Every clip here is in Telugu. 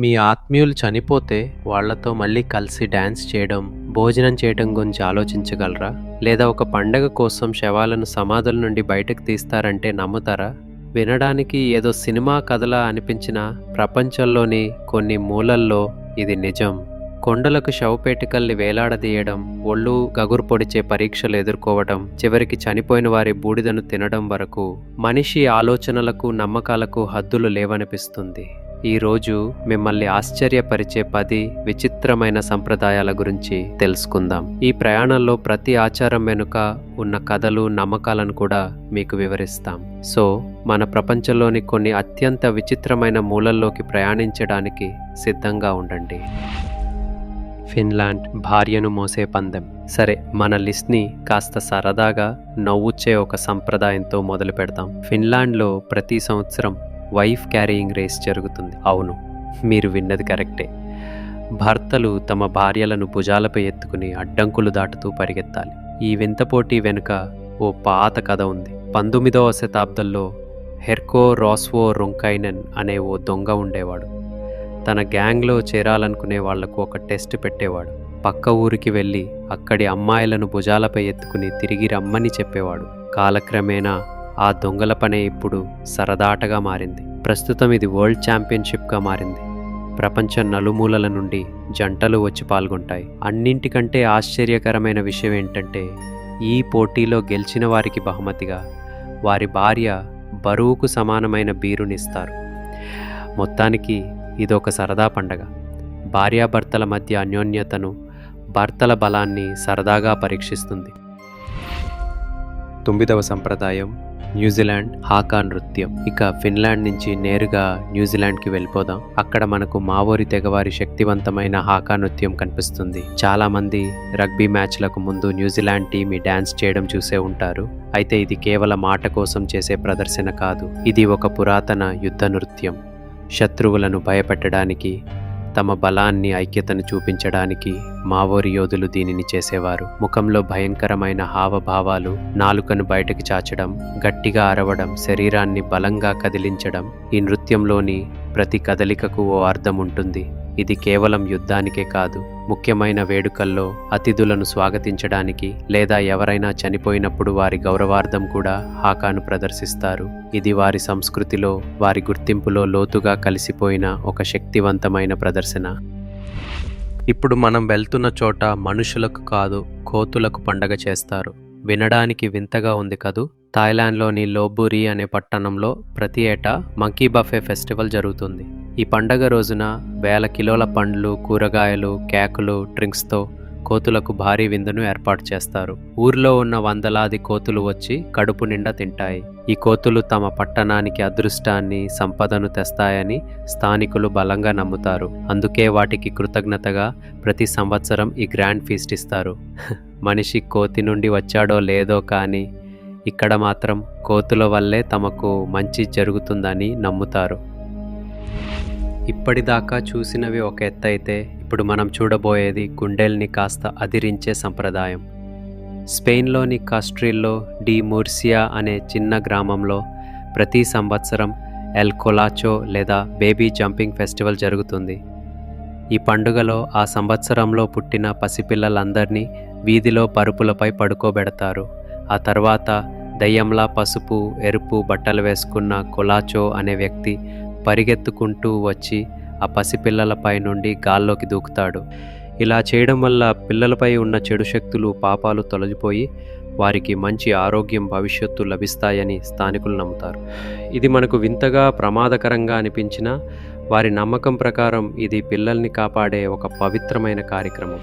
మీ ఆత్మీయులు చనిపోతే వాళ్ళతో మళ్ళీ కలిసి డ్యాన్స్ చేయడం భోజనం చేయడం గురించి ఆలోచించగలరా? లేదా ఒక పండగ కోసం శవాలను సమాధుల నుండి బయటకు తీస్తారంటే నమ్ముతారా? వినడానికి ఏదో సినిమా కథలా అనిపించిన ప్రపంచంలోని కొన్ని మూలల్లో ఇది నిజం. కొండలకు శవపేటికల్ని వేలాడదీయడం ఒళ్ళు గగురు పొడిచే పరీక్షలు ఎదుర్కోవడం చివరికి చనిపోయిన వారి బూడిదను తినడం వరకు మనిషి ఆలోచనలకు నమ్మకాలకు హద్దులు లేవనిపిస్తుంది. ఈరోజు మిమ్మల్ని ఆశ్చర్యపరిచే పది విచిత్రమైన సంప్రదాయాల గురించి తెలుసుకుందాం. ఈ ప్రయాణంలో ప్రతి ఆచారం వెనుక ఉన్న కథలు నమ్మకాలను కూడా మీకు వివరిస్తాం. సో మన ప్రపంచంలోని కొన్ని అత్యంత విచిత్రమైన మూలల్లోకి ప్రయాణించడానికి సిద్ధంగా ఉండండి. ఫిన్లాండ్ భార్యను మోసే పందెం. సరే మన లిస్ట్ని కాస్త సరదాగా నవ్వుచ్చే ఒక సంప్రదాయంతో మొదలు పెడతాం ఫిన్లాండ్లో ప్రతి సంవత్సరం వైఫ్ క్యారీయింగ్ రేస్ జరుగుతుంది. అవును మీరు విన్నది కరెక్టే. భర్తలు తమ భార్యలను భుజాలపై ఎత్తుకుని అడ్డంకులు దాటుతూ పరిగెత్తాలి. ఈ వింత పోటీ వెనుక ఓ పాత కథ ఉంది. పంతొమ్మిదవ శతాబ్దంలో హెర్కో రాస్వో రొంకైనన్ అనే ఓ దొంగ ఉండేవాడు. తన గ్యాంగ్లో చేరాలనుకునే వాళ్ళకు ఒక టెస్ట్ పెట్టేవాడు. పక్క ఊరికి వెళ్ళి అక్కడి అమ్మాయిలను భుజాలపై ఎత్తుకుని తిరిగి రమ్మని చెప్పేవాడు. కాలక్రమేణా ఆ దొంగల పనే ఇప్పుడు సరదాటగా మారింది. ప్రస్తుతం ఇది వరల్డ్ ఛాంపియన్షిప్గా మారింది. ప్రపంచం నలుమూలల నుండి జంటలు వచ్చి పాల్గొంటాయి. అన్నింటికంటే ఆశ్చర్యకరమైన విషయం ఏంటంటే ఈ పోటీలో గెలిచిన వారికి బహుమతిగా వారి భార్య బరువుకు సమానమైన బీరునిస్తారు మొత్తానికి ఇదొక సరదా పండగ. భార్యాభర్తల మధ్య అన్యోన్యతను భర్తల బలాన్ని సరదాగా పరీక్షిస్తుంది. తొమ్మిదవ సంప్రదాయం న్యూజిలాండ్ హాకా నృత్యం. ఇక ఫిన్లాండ్ నుంచి నేరుగా న్యూజిలాండ్కి వెళ్ళిపోదాం. అక్కడ మనకు మావోరి తెగవారి శక్తివంతమైన హాకా నృత్యం కనిపిస్తుంది. చాలా మంది రగ్బీ మ్యాచ్లకు ముందు న్యూజిలాండ్ టీం ఈ డ్యాన్స్ చేయడం చూసే ఉంటారు. అయితే ఇది కేవలం ఆట కోసం చేసే ప్రదర్శన కాదు. ఇది ఒక పురాతన యుద్ధ నృత్యం. శత్రువులను భయపెట్టడానికి తమ బలాన్ని ఐక్యతను చూపించడానికి మావోరి యోధులు దీనిని చేసేవారు. ముఖంలో భయంకరమైన హావభావాలు నాలుకను బయటకు చాచడం గట్టిగా అరవడం శరీరాన్ని బలంగా కదిలించడం ఈ నృత్యంలోని ప్రతి కదలికకు ఓ అర్థం ఉంటుంది ఇది కేవలం యుద్ధానికే కాదు ముఖ్యమైన వేడుకల్లో అతిథులను స్వాగతించడానికి లేదా ఎవరైనా చనిపోయినప్పుడు వారి గౌరవార్థం కూడా హాకాను ప్రదర్శిస్తారు. ఇది వారి సంస్కృతిలో వారి గుర్తింపులో లోతుగా కలిసిపోయిన ఒక శక్తివంతమైన ప్రదర్శన. ఇప్పుడు మనం వెళ్తున్న చోట మనుషులకు కాదు కోతులకు పండగ చేస్తారు. వినడానికి వింతగా ఉంది కదూ? థాయిలాండ్లోని లోబురి అనే పట్టణంలో ప్రతి ఏటా మంకీ బఫే ఫెస్టివల్ జరుగుతుంది. ఈ పండగ రోజున వేల కిలోల పండ్లు కూరగాయలు కేకులు డ్రింక్స్తో కోతులకు భారీ విందును ఏర్పాటు చేస్తారు. ఊర్లో ఉన్న వందలాది కోతులు వచ్చి కడుపు నిండా తింటాయి. ఈ కోతులు తమ పట్టణానికి అదృష్టాన్ని సంపదను తెస్తాయని స్థానికులు బలంగా నమ్ముతారు. అందుకే వాటికి కృతజ్ఞతగా ప్రతి సంవత్సరం ఈ గ్రాండ్ ఫీస్ట్ ఇస్తారు. మనిషి కోతి నుండి వచ్చాడో లేదో కానీ ఇక్కడ మాత్రం కోతుల వల్లే తమకు మంచి జరుగుతుందని నమ్ముతారు. ఇప్పటిదాకా చూసినవి ఒక ఎత్తైతే ఇప్పుడు మనం చూడబోయేది గుండెల్ని కాస్త అదిరించే సంప్రదాయం. స్పెయిన్లోని కాస్ట్రిల్లో డి మూర్సియా అనే చిన్న గ్రామంలో ప్రతి సంవత్సరం ఎల్ కొలాచో లేదా బేబీ జంపింగ్ ఫెస్టివల్ జరుగుతుంది. ఈ పండుగలో ఆ సంవత్సరంలో పుట్టిన పసిపిల్లలందరినీ వీధిలో పరుపులపై పడుకోబెడతారు. ఆ తర్వాత దయ్యంలా పసుపు ఎరుపు బట్టలు వేసుకున్న కొలాచో అనే వ్యక్తి పరిగెత్తుకుంటూ వచ్చి ఆ పసిపిల్లలపై నుండి గాల్లోకి దూకుతాడు. ఇలా చేయడం వల్ల పిల్లలపై ఉన్న చెడు శక్తులు పాపాలు తొలగిపోయి వారికి మంచి ఆరోగ్యం భవిష్యత్తు లభిస్తాయని స్థానికులు నమ్ముతారు. ఇది మనకు వింతగా ప్రమాదకరంగా అనిపించినా వారి నమ్మకం ప్రకారం ఇది పిల్లల్ని కాపాడే ఒక పవిత్రమైన కార్యక్రమం.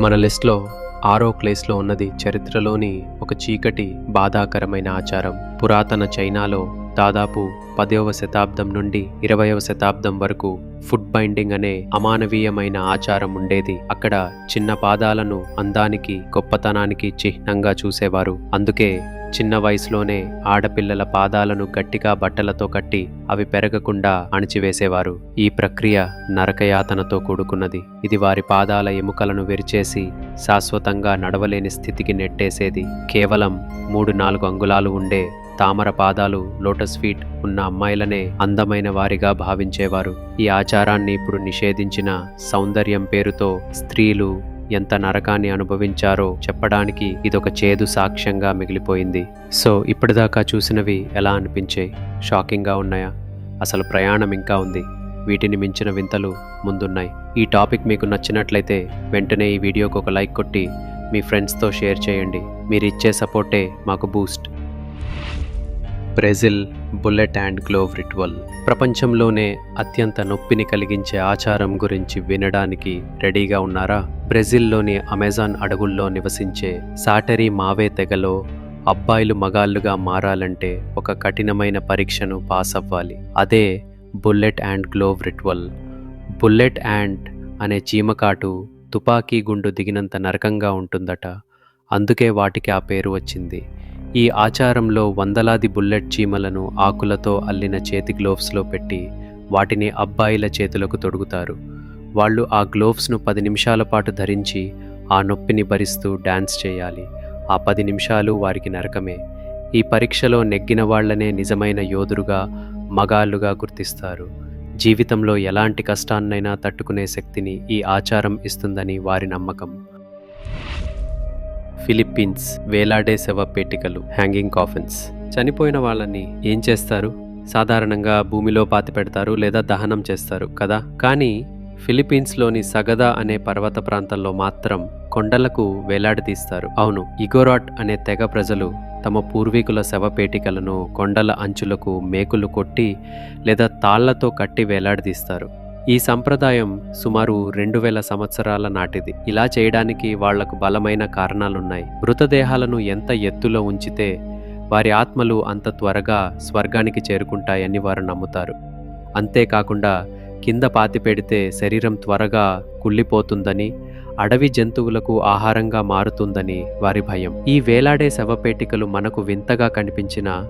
మన లిస్ట్లో ఆరో ప్లేస్లో ఉన్నది చరిత్రలోని ఒక చీకటి బాధాకరమైన ఆచారం. పురాతన చైనాలో దాదాపు పదవ శతాబ్దం నుండి ఇరవయవ శతాబ్దం వరకు ఫుడ్ బైండింగ్ అనే అమానవీయమైన ఆచారం ఉండేది. అక్కడ చిన్న పాదాలను అందానికి గొప్పతనానికి చిహ్నంగా చూసేవారు. అందుకే చిన్న వయసులోనే ఆడపిల్లల పాదాలను గట్టిగా బట్టలతో కట్టి అవి పెరగకుండా అణిచివేసేవారు. ఈ ప్రక్రియ నరకయాతనతో కూడుకున్నది. ఇది వారి పాదాల ఎముకలను విరిచేసి శాశ్వతంగా నడవలేని స్థితికి నెట్టేసేది. కేవలం మూడు నాలుగు అంగుళాలు ఉండే తామర పాదాలు లోటస్ ఫీట్ ఉన్న అమ్మాయిలనే అందమైన వారిగా భావించేవారు. ఈ ఆచారాన్ని ఇప్పుడు నిషేధించిన సౌందర్యం పేరుతో స్త్రీలు ఎంత నరకాన్ని అనుభవించారో చెప్పడానికి ఇదొక చేదు సాక్ష్యంగా మిగిలిపోయింది. సో ఇప్పటిదాకా చూసినవి ఎలా అనిపించాయి? షాకింగ్గా ఉన్నాయా? అసలు ప్రయాణం ఇంకా ఉంది. వీటిని మించిన వింతలు ముందున్నాయి. ఈ టాపిక్ మీకు నచ్చినట్లయితే వెంటనే ఈ వీడియోకు ఒక లైక్ కొట్టి మీ ఫ్రెండ్స్తో షేర్ చేయండి. మీరు ఇచ్చే సపోర్టే మాకు boost. Brazil bullet and glove ritual. ప్రపంచంలోనే అత్యంత నొప్పిని కలిగించే ఆచారం గురించి వినడానికి రెడీగా ఉన్నారా? బ్రెజిల్లోని అమెజాన్ అడవుల్లో నివసించే సాటరీ మావే తెగలో అబ్బాయిలు మగాళ్ళుగా మారాలంటే ఒక కఠినమైన పరీక్షను పాస్ అవ్వాలి. అదే bullet and glove ritual. Bullet and అనే చీమకాటు తుపాకీ గుండు దిగినంత నరకంగా ఉంటుందట. అందుకే వాటికి ఆ పేరు వచ్చింది. ఈ ఆచారంలో వందలాది బుల్లెట్ చీమలను ఆకులతో అల్లిన చేతి గ్లోవ్స్లో పెట్టి వాటిని అబ్బాయిల చేతులకు తొడుగుతారు. వాళ్ళు ఆ గ్లోవ్స్ను పది నిమిషాల పాటు ధరించి ఆ నొప్పిని భరిస్తూ డ్యాన్స్ చేయాలి. ఆ పది నిమిషాలు వారికి నరకమే. ఈ పరీక్షలో నెగ్గిన వాళ్ళనే నిజమైన యోధులుగా మగాళ్ళుగా గుర్తిస్తారు. జీవితంలో ఎలాంటి కష్టాన్నైనా తట్టుకునే శక్తిని ఈ ఆచారం ఇస్తుందని వారి నమ్మకం. ఫిలిప్పీన్స్ వేలాడే శవ పేటికలు హ్యాంగింగ్ కాఫిన్స్ చనిపోయిన వాళ్ళని ఏం చేస్తారు? సాధారణంగా భూమిలో పాతి పెడతారు లేదా దహనం చేస్తారు కదా? కానీ ఫిలిప్పీన్స్లోని సగదా అనే పర్వత ప్రాంతంలో మాత్రం కొండలకు వేలాడదీస్తారు అవును ఇగోరాట్ అనే తెగ ప్రజలు తమ పూర్వీకుల శవపేటికలను కొండల అంచులకు మేకులు కొట్టి లేదా తాళ్ళతో కట్టి వేలాడదీస్తారు ఈ సంప్రదాయం సుమారు రెండు వేల సంవత్సరాల నాటిది. ఇలా చేయడానికి వాళ్ళకు బలమైన కారణాలున్నాయి. మృతదేహాలను ఎంత ఎత్తులో ఉంచితే వారి ఆత్మలు అంత త్వరగా స్వర్గానికి చేరుకుంటాయని వారు నమ్ముతారు. అంతేకాకుండా కింద పాతి పెడితే శరీరం త్వరగా కుళ్ళిపోతుందని అడవి జంతువులకు ఆహారంగా మారుతుందని వారి భయం. ఈ వేలాడే శవపేటికలు మనకు వింతగా కనిపించినా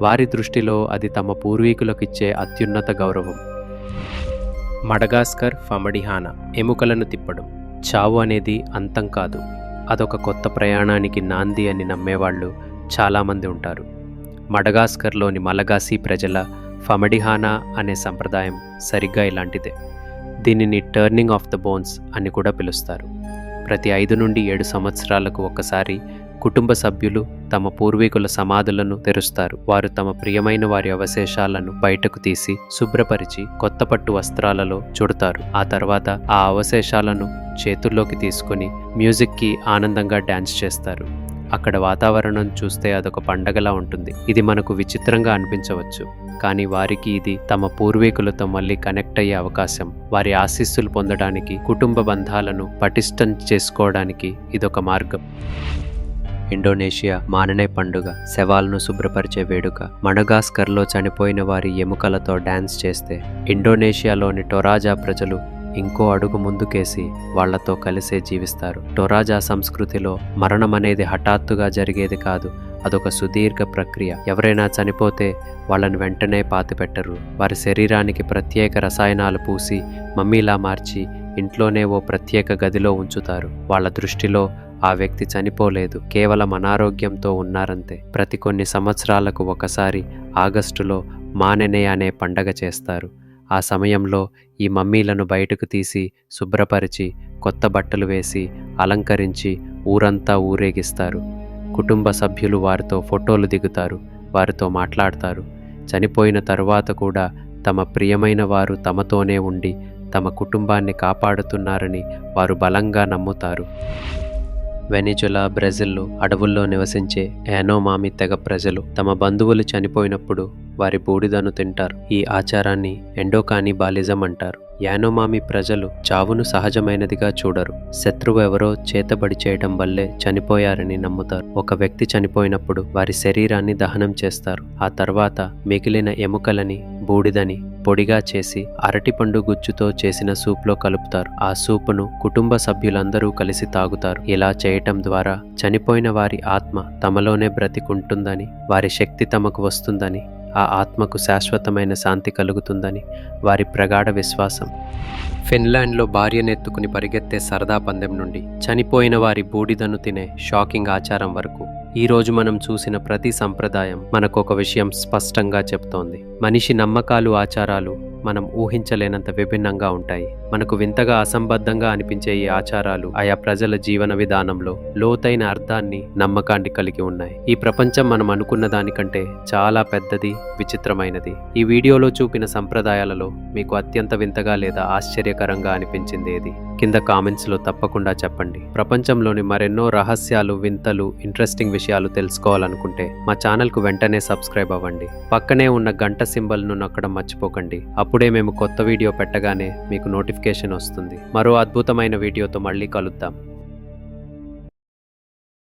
వారి దృష్టిలో అది తమ పూర్వీకులకిచ్చే అత్యున్నత గౌరవం. మడగాస్కర్ ఫమడిహానా ఎముకలను తిప్పడం చావు అనేది అంతం కాదు. అదొక కొత్త ప్రయాణానికి నాంది అని నమ్మేవాళ్ళు చాలామంది ఉంటారు. మడగాస్కర్లోని మలగాసి ప్రజల ఫమడిహానా అనే సంప్రదాయం సరిగ్గా ఇలాంటిదే. దీనిని టర్నింగ్ ఆఫ్ ద బోన్స్ అని కూడా పిలుస్తారు. ప్రతి ఐదు నుండి ఏడు సంవత్సరాలకు ఒకసారి కుటుంబ సభ్యులు తమ పూర్వీకుల సమాధులను తెరుస్తారు. వారు తమ ప్రియమైన వారి అవశేషాలను బయటకు తీసి శుభ్రపరిచి కొత్త పట్టు వస్త్రాలలో చుడతారు. ఆ తర్వాత ఆ అవశేషాలను చేతుల్లోకి తీసుకుని మ్యూజిక్కి ఆనందంగా డ్యాన్స్ చేస్తారు. అక్కడ వాతావరణం చూస్తే అదొక పండగలా ఉంటుంది. ఇది మనకు విచిత్రంగా అనిపించవచ్చు. కానీ వారికి ఇది తమ పూర్వీకులతో మళ్ళీ కనెక్ట్ అయ్యే అవకాశం. వారి ఆశీస్సులు పొందడానికి కుటుంబ బంధాలను పటిష్టం చేసుకోవడానికి ఇదొక మార్గం. ఇండోనేషియా మాననే పండుగ శవాలను శుభ్రపరిచే వేడుక. మడగాస్కర్లో చనిపోయిన వారి ఎముకలతో డ్యాన్స్ చేస్తే ఇండోనేషియాలోని టొరాజా ప్రజలు ఇంకో అడుగు ముందుకేసి వాళ్ళతో కలిసే జీవిస్తారు. టొరాజా సంస్కృతిలో మరణం అనేది హఠాత్తుగా జరిగేది కాదు అదొక సుదీర్ఘ ప్రక్రియ. ఎవరైనా చనిపోతే వాళ్ళని వెంటనే పాతిపెట్టరు. వారి శరీరానికి ప్రత్యేక రసాయనాలు పూసి మమ్మీలా మార్చి ఇంట్లోనే ఓ ప్రత్యేక గదిలో ఉంచుతారు. వాళ్ళ దృష్టిలో ఆ వ్యక్తి చనిపోలేదు. కేవలం అనారోగ్యంతో ఉన్నారంతే. ప్రతి కొన్ని సంవత్సరాలకు ఒకసారి ఆగస్టులో మానెనే అనే పండగ చేస్తారు. ఆ సమయంలో ఈ మమ్మీలను బయటకు తీసి శుభ్రపరిచి కొత్త బట్టలు వేసి అలంకరించి ఊరంతా ఊరేగిస్తారు. కుటుంబ సభ్యులు వారితో ఫోటోలు దిగుతారు వారితో మాట్లాడతారు. చనిపోయిన తరువాత కూడా తమ ప్రియమైన వారు తమతోనే ఉండి తమ కుటుంబాన్ని కాపాడుతున్నారని వారు బలంగా నమ్ముతారు. వెనిజులా బ్రెజిల్లో అడవుల్లో నివసించే యానోమామి తెగ ప్రజలు తమ బంధువులు చనిపోయినప్పుడు వారి బూడిదను తింటారు. ఈ ఆచారాన్ని ఎండోకానిబాలిజం అంటారు. యానోమామి ప్రజలు చావును సహజమైనదిగా చూడరు. శత్రువు ఎవరో చేతబడి చేయడం వల్లే చనిపోయారని నమ్ముతారు. ఒక వ్యక్తి చనిపోయినప్పుడు వారి శరీరాన్ని దహనం చేస్తారు. ఆ తర్వాత మిగిలిన ఎముకలని బూడిదని పొడిగా చేసి అరటిపండు గుజ్జుతో చేసిన సూప్లో కలుపుతారు. ఆ సూపును కుటుంబ సభ్యులందరూ కలిసి తాగుతారు. ఇలా చేయటం ద్వారా చనిపోయిన వారి ఆత్మ తమలోనే బ్రతికుంటుందని వారి శక్తి తమకు వస్తుందని ఆ ఆత్మకు శాశ్వతమైన శాంతి కలుగుతుందని వారి ప్రగాఢ విశ్వాసం. ఫిన్లాండ్లో భార్యనెత్తుకుని పరిగెత్తే సరదా పందెం నుండి చనిపోయిన వారి బూడిదను తినే షాకింగ్ ఆచారం వరకు ఈరోజు మనం చూసిన ప్రతి సంప్రదాయం మనకు ఒక విషయం స్పష్టంగా చెప్తోంది. మనిషి నమ్మకాలు ఆచారాలు మనం ఊహించలేనంత విభిన్నంగా ఉంటాయి. మనకు వింతగా అసంబద్ధంగా అనిపించే ఈ ఆచారాలు ఆయా ప్రజల జీవన విధానంలో లోతైన అర్థాన్ని నమ్మకాన్ని కలిగి ఉన్నాయి. ఈ ప్రపంచం మనం అనుకున్న దానికంటే చాలా పెద్దది విచిత్రమైనది. ఈ వీడియోలో చూపిన సంప్రదాయాలలో మీకు అత్యంత వింతగా లేదా ఆశ్చర్యకరంగా అనిపించింది ఏది? కింద కామెంట్స్లో తప్పకుండా చెప్పండి. ప్రపంచంలోని మరెన్నో రహస్యాలు వింతలు ఇంట్రెస్టింగ్ విషయాలు తెలుసుకోవాలనుకుంటే మా ఛానల్కు వెంటనే సబ్స్క్రైబ్ అవ్వండి. పక్కనే ఉన్న గంట సింబల్ను నొక్కడం మర్చిపోకండి. అప్పుడే మేము కొత్త వీడియో పెట్టగానే మీకు నోటిఫికేషన్ వస్తుంది. మరో అద్భుతమైన వీడియోతో మళ్ళీ కలుద్దాం.